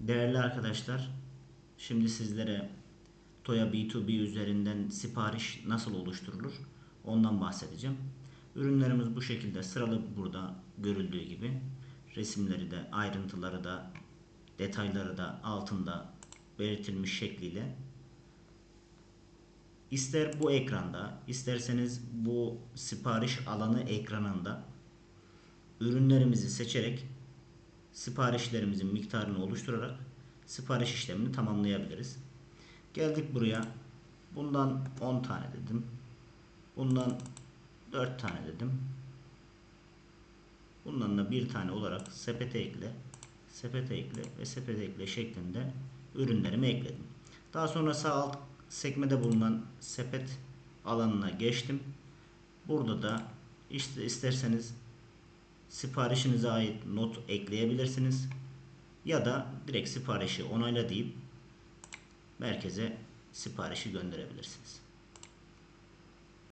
Değerli arkadaşlar, şimdi sizlere Toya B2B üzerinden sipariş nasıl oluşturulur ondan bahsedeceğim. Ürünlerimiz bu şekilde sıralı burada görüldüğü gibi. Resimleri de ayrıntıları da detayları da altında belirtilmiş şekliyle İster bu ekranda, isterseniz bu sipariş alanı ekranında ürünlerimizi seçerek siparişlerimizin miktarını oluşturarak sipariş işlemini tamamlayabiliriz. Geldik buraya. Bundan 10 tane dedim. Bundan 4 tane dedim. Bundan da bir tane olarak sepete ekle, sepete ekle ve sepete ekle şeklinde ürünlerimi ekledim. Daha sonra sağ alt sekmede bulunan sepet alanına geçtim. Burada da işte isterseniz siparişinize ait not ekleyebilirsiniz. Ya da direkt siparişi onayla deyip merkeze siparişi gönderebilirsiniz.